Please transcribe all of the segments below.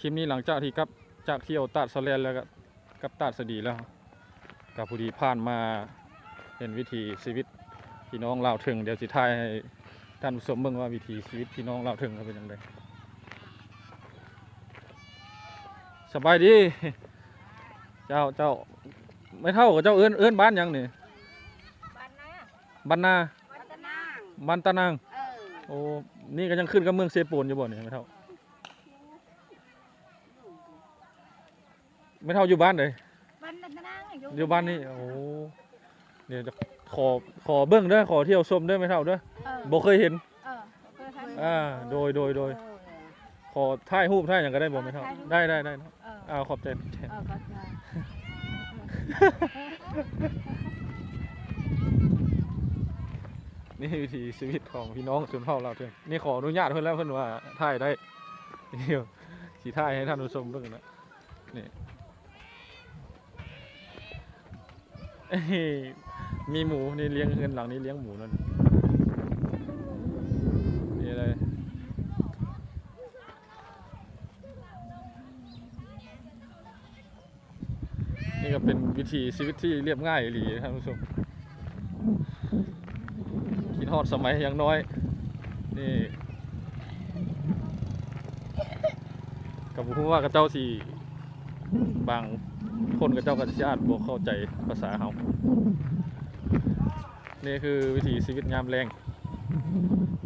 คลิปนี้หลังจากที่กลับจากเที่ยวตาดสะแลนแล้วก็กลับตาดสะดีแล้วกับผู้ดีผ่านมาเห็นวิถีชีวิตพี่น้องลาวถึงเดี๋ยวสิทายให้ท่านผู้ชมเบิ่งว่าวิถีชีวิตพี่น้องลาวถึงเขาเป็นยังไงสบายดี เจ้าเจ้าไม่เท่ากับเจ้าเอื้นเอื้นบ้านหยังนี่บ้านนาบ้านนาบ้านตะนางบ้านตะนางเออโอ้นี่ก็ยังขึ้นกับเมืองเซโปนอยู่บ่เนี่ยไม่เท่า ไม่เท่าอยู่บ้านเลยบ้านตะนางอยู่บ้านนี่โอ้เดี๋ยวจะขอขอเบิ้งเด้อขอเที่ยวชมเด้อไม่เท่าเด้อเออบ่เคยเห็นเออเคยทำอ่าโดยโดยโดยขอถ่ายรูปถ่ายอย่างก็ได้บ่ไม่เท่าได้ได้ได้เนาะเอออ้าวขอบใจเออก็ได้นี่วิถีชีวิตของพี่น้องชนเผ่าเราวเถอะนี่ขออนุญาตเพิ่นแล้วเพิ่นว่าถ่ายได้เดี๋ยวสิถ่ายให้ท่านผู้ชมเบิ่งนะนี่เอ้ย มีหมูนี่เลี้ยงเงินหลังนี้เลี้ยงหมูนั่นนี่เลยนี่ก็เป็นวิถีชีวิตที่เรียบง่ายอีหลีท่านผู้ชมคิดฮอดสมัยยังน้อย นี่กับผู้ว่ากับเจ้าสีบาง คนกับเจ้ากับชาติบ่เข้าใจภาษาเฮานี่คือวิถีชีวิตยามแรง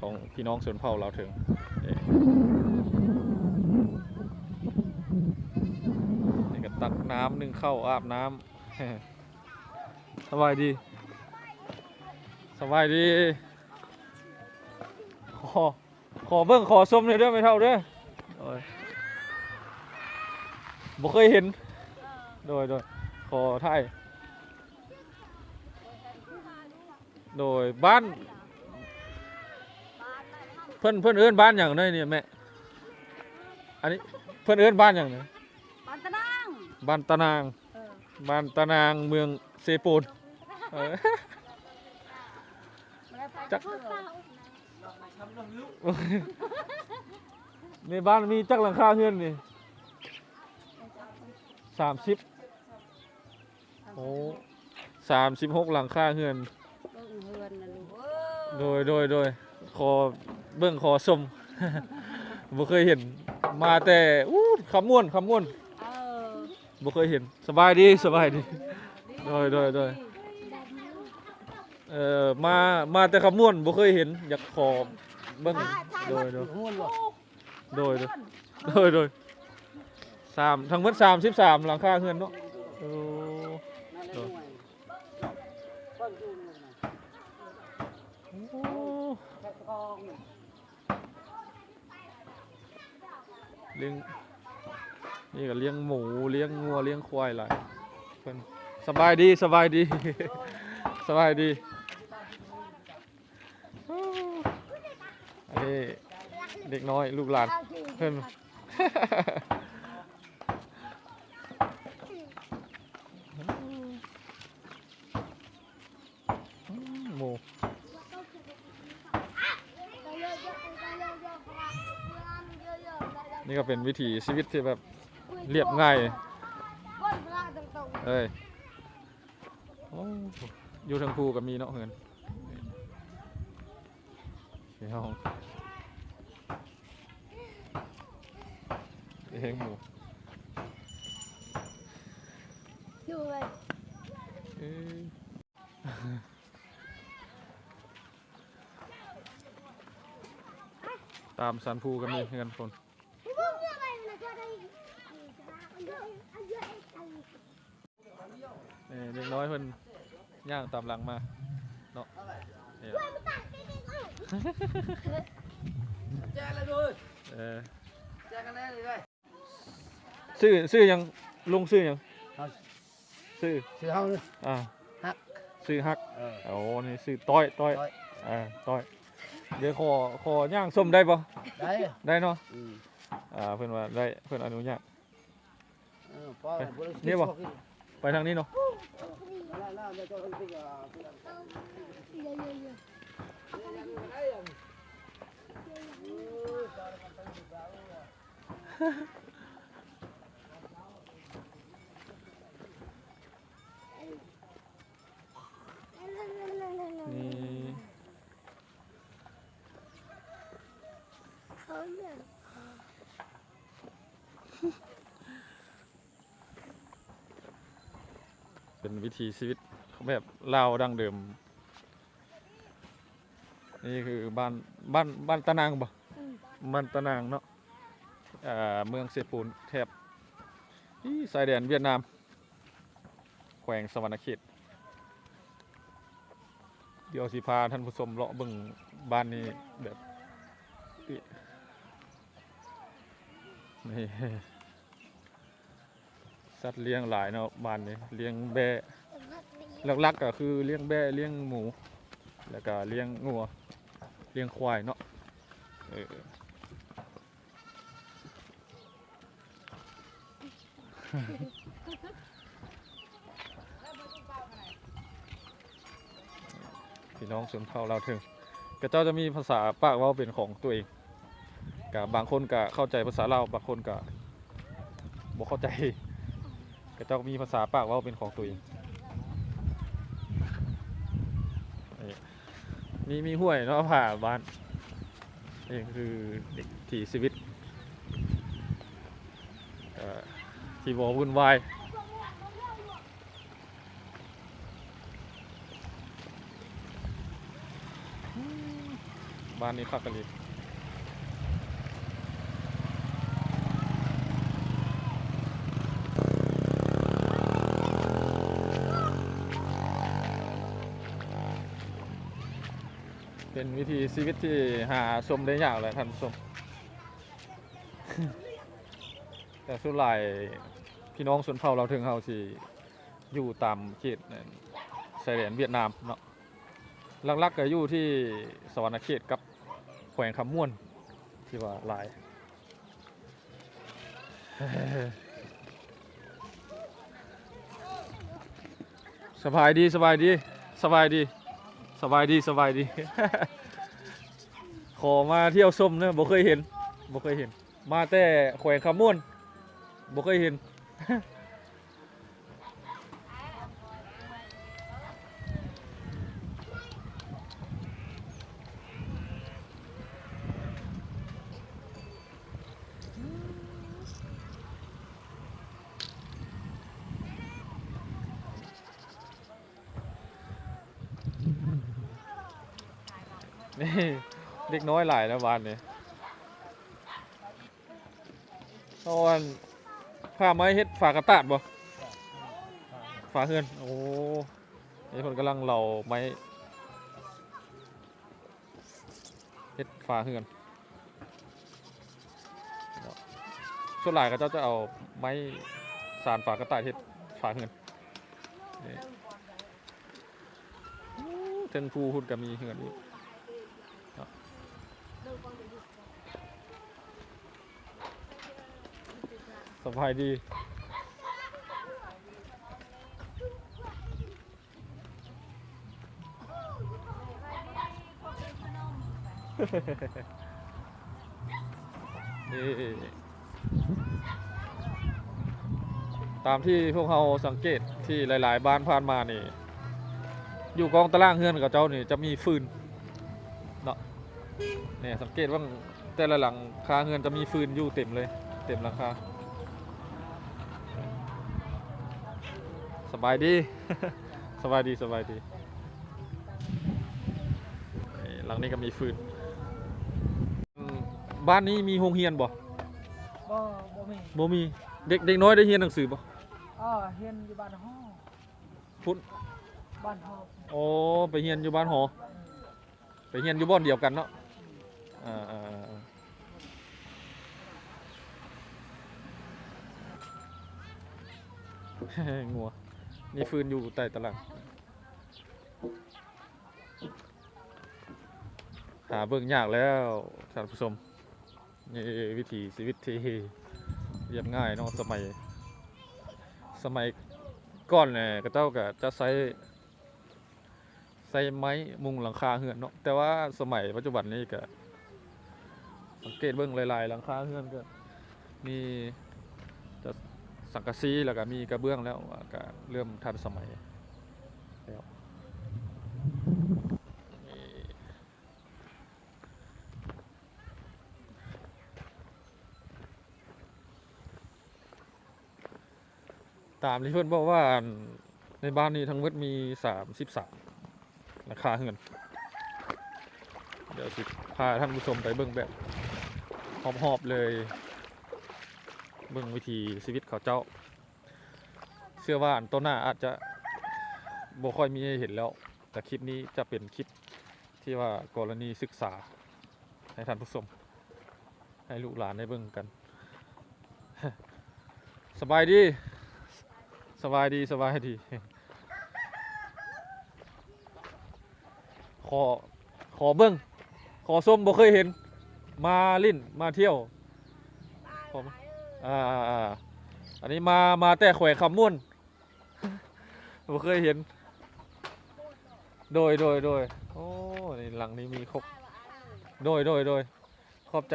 ของพี่น้องส่วนเผ่าเราถึงนี่ก็ตักน้ำนึ่งข้าวอาบน้ำสบายดีสบายดีขอขอเบิ่งขอส้มเลยด้อไม่เท่าเด้อโอ้ยบ่เคยเห็น โดยโดยขอถ่ายโดยบ้าน เพิ่นเพิ่นเอิ้นบ้านอย่างไรเนี่ยแม่อันนี้เพิ่นเอิ้นบ้านอย่างไรบ้านตะนางบ้านตะนางเออบ้านตะนางเมืองเซปูนเออจักในบ้านมีจักหลังคาเฮือนนี่สามสิบ โอ้สามสิบหกหลังคาเฮือน เบิ่งเฮือนน่ะลูกเอโดอยโดยโดยขอเบิ่งขอชมบ่เคยเห็นมาแต่อู้คำม่วนคำม่วนเออบ่เคยเห็นสบายดีสบายดี โดยโดยโดย เอ่อมามาแต่คำม่วนบ่เคยเห็นอยากขอเบิ่งโดยโดยม่วนบ่โดยโดย โดยโดยสามทั้งหมดสามสิบสามหลังคาเฮือนเนาะโอ้ นั่นแหละหน่วยบ้านอยู่นี่นะ โอ้ แค่กองนี่ เลี้ยงนี่ก็เลี้ยงหมูเลี้ยงงัวเลี้ยงควายหลายเพิ่นสบายดีสบายดี สบายดีอ้อันนี้เด็กน้อยลูกหลานเพิ่น หมูนี่ก็ เป็นวิถีชีวิตที่แบบเรียบง่ายเอ้ยโอ้อยู่ทางภูกับมีเนาะเฮือนเฮ้องเฮ้งหมูเอ้ยตามสันภูก็มีเฮือนคนเอ้ยเด็กน้อยเพิ่น ย่างตามหลังมาเนาะเนี่ยแจ้งเลยดูเออแจ้งกันแน่เลยเลยซื้อซื้อยังลุงซื้อยังเอาซื้อสิเฮานี่อ่าฮักซื้อฮักเออโอ้นี่ซื้อต้อยต้อยต้อยอ่าต้อยเดี๋ยวขอขอย่างส้มได้ปะได้ได้เนาะอืมอ่าเพื่อนว่าได้เพื่อนอนุญาตเออพอไปบ่ได้สิเนี่ยบ่พอกินไปทางนี้เนาะ Oh, yeah. ไปอยู่ดาวอะเป็นวิถีชีวิตแบบลาวดั้งเดิม นี่คือบ้านบ้านบ้านตะนางบ่บ้านตะนางเนาะอ่าเมืองเซปูนแถบอีสายแดนเวียดนาม แขวงสวรรณเขตเดี๋ยวสิพาท่านผู้ชมเลาะเบิ่งบ้านนี้แบบนี่นี่ สัตว์เลี้ยงหลายเนาะบ้านนี้เลี้ยงแบะหลักๆก็คือเลี้ยงแบะเลี้ยงหมู แล้วก็เลี้ยงงัวเลี้ยงควายเนาะพี่น้องชนเผ่าเราวถึงก็เจ้าจะมีภาษาปากว่าเป็นของตัวเองกับบางคนก็เข้าใจภาษาลาวบางคนก็บ่เข้าใจ ก็เจ้ามีภาษาปากว่าเป็นของตัวเองนี่มีมีห้วยเนาะผ่าบ้านนี่คือเด็กที่ชีวิตที่บ่วุ่นวายบ้านนี้คักกันเล เป็นวิธีชีวิตที่หาชมได้ยากเลยท่านผู้ชม แต่สุดหลายพี่น้องชนเผ่าเราถึงเฮาสิอยู่ตามเขตชายแดนเวียดนามเนาะหลักๆก็อยู่ที่สวรรณเขตกับแขวงคำม่วนที่ว่าหลายสบายดีสบายดีสบายดี สบายดีสบายดี ขอมาเที่ยวชมเนอะบ่เคยเห็นบ่เคยเห็น มาแต่แขวงคำม่วนบ่เคยเห็นเด็กน้อย หลายนะบ้านนี้ตอนผ้าไม้เฮ็ดฝากระตาดบ่ฝาเฮือน โอ้นี่คนกำลังเหล่าไม้เฮ็ดฝาเฮือนส่วนหลายก็เจ้าจะเอาไม้สารฝากระตาดเฮ็ดฝาเฮือนเทิงภูหุ่นก็มีเฮือนอีก สบายดีนี่ตามที่พวกเราสังเกตที่หลาย ๆ บ้านผ่านมานี่ อยู่กองตารางเฮือนกับเจ้านี่จะมีฟืนเนาะเนี่ยสังเกตว่าแต่ละหลังคาเฮือนจะมีฟืนอยู่เต็มเลย เต็มราคา บายดี สบายดีสบายดีนี่หลังนี้ก็มีฟืนอืมบ้านนี้มีโรงเรียนบ่ บ่บ่มีบ่มี เด็กเด็กน้อยได้เรียนหนังสือบ่อ้อเฮียนอยู่บ้านฮ้อพุ่นบ้านฮ้อโอ้ไปเรียนอยู่บ้านหอ ไปเรียนอยู่บ้านเดียวกันเนาะอ่าอ่าอ่างัว นี่ฟืนอยู่ใต้ตารางหาเบิ่งยากแล้วท่านผู้ชมนี่วิถีชีวิตที่เรียบง่ายเนาะสมัย สมัยก่อนเนี่ยก็เจ้าก็จะใช้ใช้ไม้มุงหลังคาเฮือนเนาะแต่ว่าสมัยปัจจุบันนี้ก็สังเกตเบิ่งลายๆหลังคาเฮือนก็มีจะ สังกะสีแล้วก็มีกระเบื้องแล้วก็เริ่มทันสมัยแล้วตามที่เพื่อนบอกว่าในบ้านนี้ทั้งหมดมีสามสิบสามราคาเงิน เดี๋ยวสิพาท่านผู้ชมไปเบิ่งแบบหอบๆเลย เบิ่งวิธีชีวิตเขาเจ้า เชื่อว่าอันต้นหน้าอาจจะบ่ค่อยมีให้เห็นแล้ว แต่คลิปนี้จะเป็นคลิปที่ว่ากรณีศึกษาให้ท่านผู้ชมให้ลูกหลานได้เบิ่งกัน สบายดี สบายดีสบายดี ขอขอเบิ้งขอส้มบ่เคยเห็น มาลิ่นมาเที่ยวผมอ่า อ่าอ่าอันนี้มามาแต่แขวงคำม่วนบ่เคยเห็น โดยโดยโดยโอ้นี่หลังนี้มีครบโดยโดยโดยขอบใจ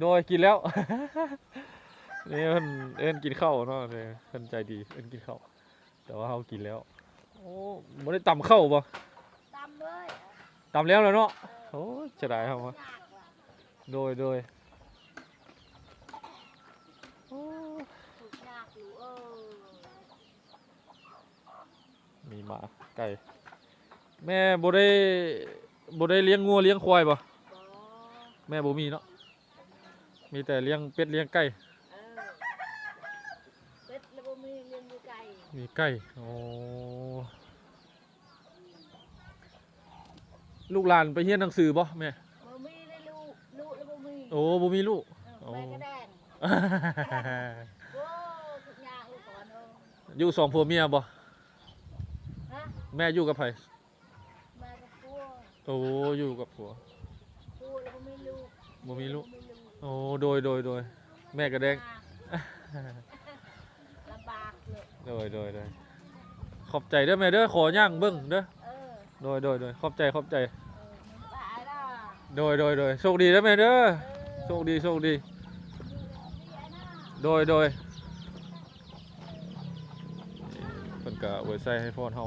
โดยกินแล้ว นี่เพิ่นเอิ้นกินข้าวเนาะเนี่ยเพิ่นใจดีเอิ้นกินข้าวแต่ว่าเฮากินแล้ว โอ้บ่ได้ตำข้าวบ่ตำเลยตำแล้วแล้วเนาะโอ้ยจะได้ครับวะยากว่ะโดยโดย ถูกยากอยู่เออ มีหมาไก่ แม่บ่ได้บ่ได้เลี้ยงงัวเลี้ยงควายบ่บ่แม่บ่มีเนาะมีแต่เลี้ยงเป็ดเลี้ยงไก่เออเป็ดแล้วบ่มีเลี้ยงอยู่ไก่มีไก่โอ้ลูกหลานไปเรียนหนังสือบ่แม่บ่มีเลยลูกลูกแล้วบ่มีโอ้บ่มีลูกเออไปกระแดงโอ้ทุกอย่างลูกก่อนเอออยู่สองผัวเมียบ่ฮะ แม่อยู่กับไผมากับพัวโอ้อยู่กับผัวพัวแล้วบ่มีลูกบ่มีลูกบ่มีลูกโอ้โดยโดยโดยแม่กระแดงลำบากเลยโดยโดยโดยขอบใจเด้อแม่เด้อขอย่างเบิ่งเด้อเออโดยโดยโดยขอบใจขอบใจ เออมันตายแล้วโดยโดยโดยโชคดีเด้อแม่เด้อเออโชคดีโชคดีอยู่แบบนี้นะโดยโดยเพิ่นก็อวยใส่ให้พรเฮา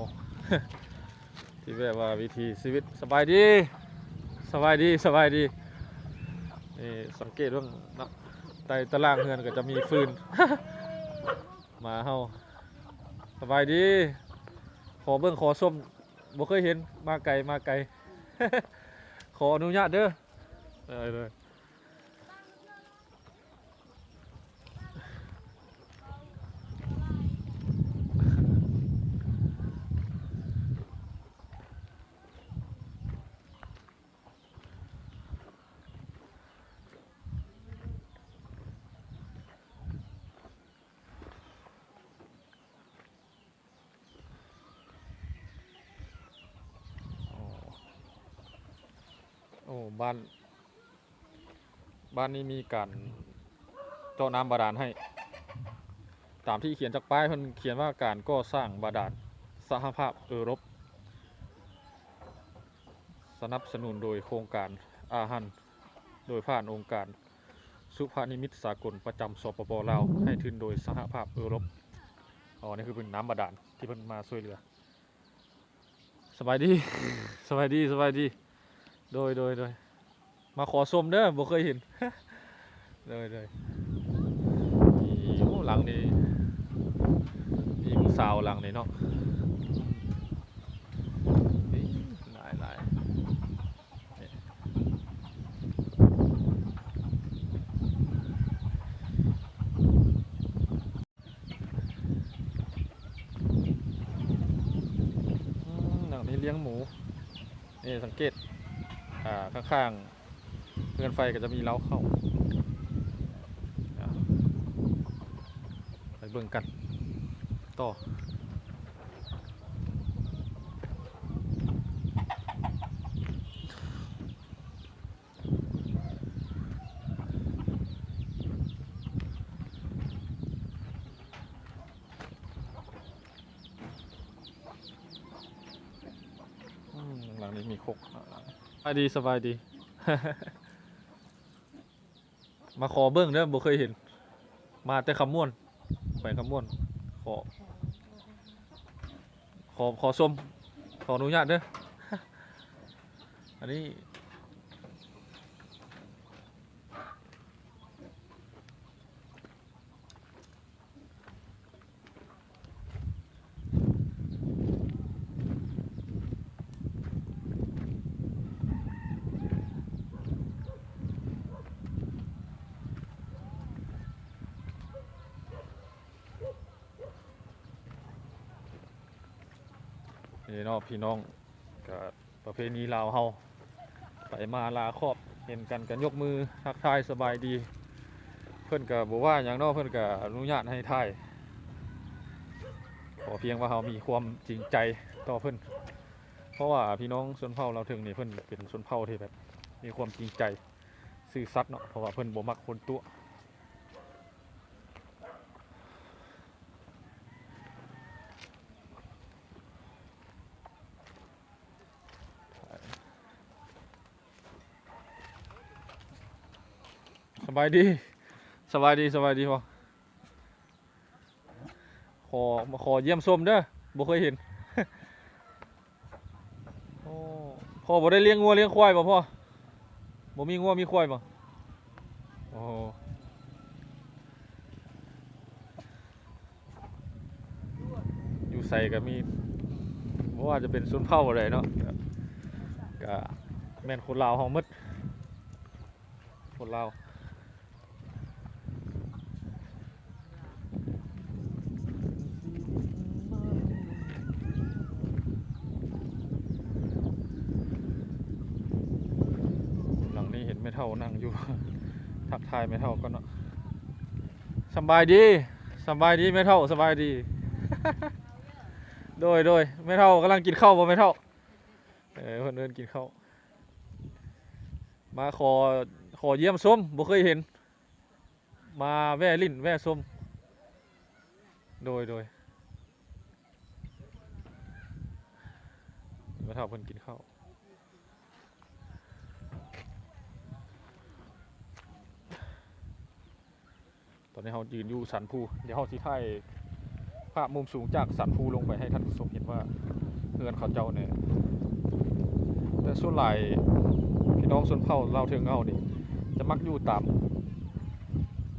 ที่แบบว่าวิธีชีวิตสบายดีสบายดีสบายดีนี่สังเกตว่าเนาะใต้ตารางเฮือนก็จะมีฟืน มาเฮาสบายดี ขอเบิ่งขอส้มบ่เคยเห็นมาไกลมาไกล ขออนุญาตเด้อได้เลยอ๋อโอ้ บ้าน บ้านนี้มีการเจาะน้ำบาดาลให้ ตามที่เขียนจากป้ายเพิ่นเขียนว่าการก่อสร้างบาดาลสหภาพเอรบ สนับสนุนโดยโครงการอาหันโดยผ่านองค์การสุภานิมิตสากลประจำสปปลาวให้ทุนโดยสหภาพเออรบอ๋อนี่คือเป็นน้ำบาดาลที่เพิ่นมาช่วยเหลือสบายดีสบายดีสบายดี โดยโดยโดย มาขอชมเด้อบ่เคยเห็นโดยโดยหลังนี้มีผู้สาวหลังนี้เนาะหลายหลายหลังนี้เลี้ยงหมู นี่สังเกต อ่า ข้างๆ เรือนไฟก็จะมีเล้าเข้าไปเบิ่งกันต่อหลังนี้มีคกอ่าสบายดีสบายดี มาขอเบิ้งเด้อบ่เคยเห็น มาแต่คำม่วนแขวงคำม่วน ขอ ขอขอชมขออนุญาตเด้อ อันนี้ อ นี่เนาะพี่น้องกับประเพณีลาวเฮาไปมาลาครอบเห็นกันกันยกมือทักทายสบายดี เพิ่อนก็บอกว่าอย่างนอกเพิ่อนก็อนุญาตให้ถ่ายขอเพียงว่าเรามีความจริงใจต่อเพิ่อนเพราะว่าพี่น้องชนเผ่าเราถึงนี่เพิ่อนเป็นชนเผ่าที่แบบมีความจริงใจซื่อสัตย์เนาะเพราะว่าเพิ่อนบ่มักคนตัว บายดีสบายดีสบายดีพอขอมาขอเยี่ยมชมเด้อบ่เคยเห็นโอ้พ่อบ่ได้เลี้ยงงัวเลี้ยงควายบ่พ่อบ่มีงัวมีควายบ่โอ้อยู่ใส่ก็มีบ่ว่าจะเป็นสุนเผ่าอะไรเนาะก็ก็แม่นคนลาวเฮาหมดคนลาว หลังนี้เห็นไม่เท่านั่งอยู่ ทักทายไม่เท่าก็เนาะสบายดีสบายดีไม่เท่าสบายดี โดยโดยไม่เท่ากำลังกินข้าวบ่ไม่เท่าเออเพิ่นเดินกินข้าวมาขอขอเยี่ยมส้มบ่เคยเห็น มาแว่ลิ้นแว่ส้มโดยโดยไม่เท่าเพิ่นกินข้าว อนนี้เรายืนอยู่สันภูเดี๋ยวเราสิถ่ายภาพมุมสูงจากสันภูลงไปให้ท่านผู้ชมเห็นว่าเฮือนเขาเจ้าเนี่ยแต่ส่วนหลายพี่น้องส่วนเผ่าเราเทิงเอานี่จะมักอยู่ตาม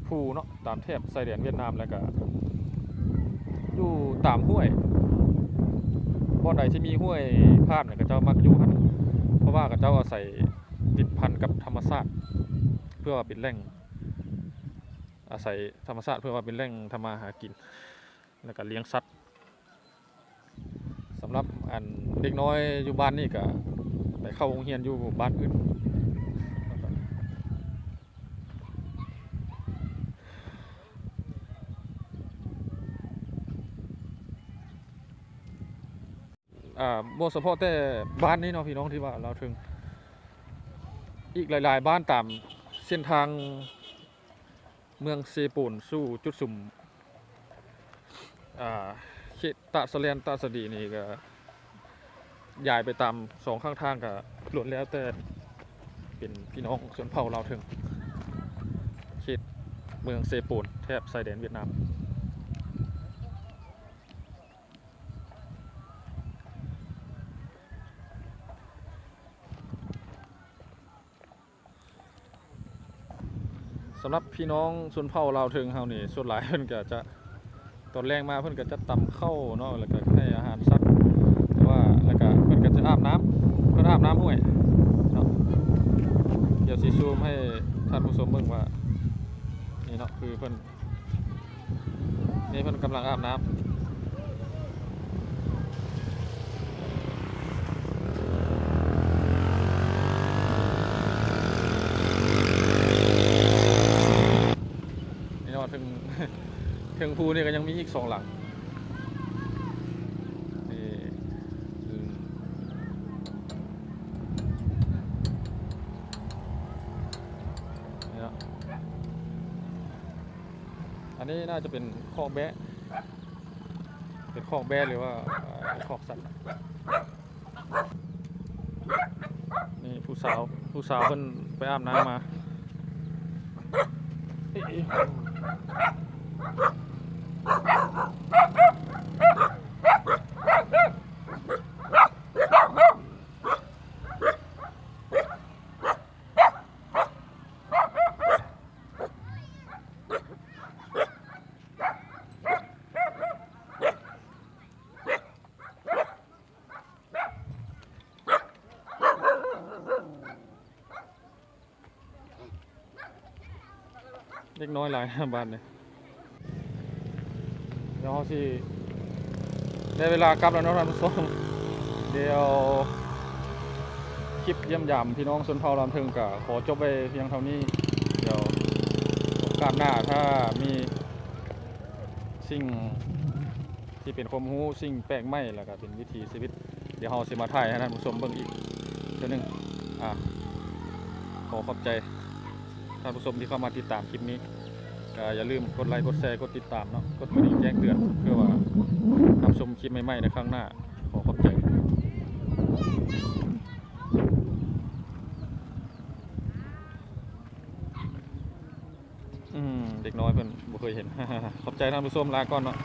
ภูเนาะตามแถบชายแดนเวียดนามแล้วก็อยู่ตามห้วยบ่อนใดที่มีห้วยผ่านเนี่ยก็เจ้ามักอยู่หันเพราะว่าก็เจ้าอาศัยติดพันกับธรรมชาติเพื่อเป็นแหล่ง อาศัยธรรมชาติเพื่อว่าเป็นแหล่งทำมาหากิน แล้วก็เลี้ยงสัตว์สำหรับอันเด็กน้อยอยู่บ้านนี่ก็ไปเข้าโรงเรียนอยู่บ้านอื่นอ่าบ่เฉพาะแต่บ้านนี้เนาะพี่น้องที่ว่าเราถึง อีกหลาย ๆ บ้านตามเส้นทาง เมืองเซปูนสู้จุดสุ่มอ่าเขตะสเลนตะสดีนี่ก็ย้ายไปตามสองข้างทางก็ล้วนแล้วแต่เป็นพี่น้องชนเผ่าเราถึงเขตเมืองเซปูนแทบชายแดนเวียดนาม สำหรับพี่น้องสุนเผ่าเราวถึงเฮานี่ส่วนหลายเพิ่นก็จะตอนแรงมาเพิ่นก็จะตำข้าเนาะแล้วก็ให้อาหารสัตว์แต่ว่าแล้วก็เพิ่นก็จะอาบน้ำเพิ่นอาบน้ำห้วยเนาะเดี๋ยวสิซูมให้ท่านผู้ชมเบิ่งว่านี่เนาะคือเพิ่นนี่เพิ่นกำลังอาบน้ำ นี่เนาะถึง ถึงภูนี่ก็ยังมีอีกสองหลังอันนี้น่าจะเป็นคอกแบะ เป็นคอกแบะหรือว่าเอ่อคอกสัตว์นี่ผู้สาวผู้สาวเพิ่นไปอาบน้ำมา อยหลายบ้านเนี่ยเดี๋ยวเราสิได้เวลากลับแล้วเนาะท่านผู้ชมเดี๋ยวคลิปเยี่ยมยามพี่น้องชนเผ่าลำเทิงก็ขอจบไปเพียงเท่านี้ เดี๋ยวโอกาสหน้าถ้ามีสิ่งที่เป็นความรู้สิ่งแปลกใหม่แล้วก็เป็นวิถีชีวิต เดี๋ยวเราสิมาถ่ายให้ท่านผู้ชมเบิ่งอีกเทื่อหนึงอ่าขอขอบใจท่านผู้ชมที่เข้ามาติดตามคลิปนี้ ก็อย่าลืมกดไลค์กดแชร์กดติดตามเนาะกดกระดิ่งแจ้งเตือนเพื่อว่ารับชมคลิปใหม่ๆในครั้งหน้าขอขอบใจอืมเด็กน้อยเพิ่นบ่เคยเห็น ขอบใจท่านผู้ชมลาก่อนเนาะ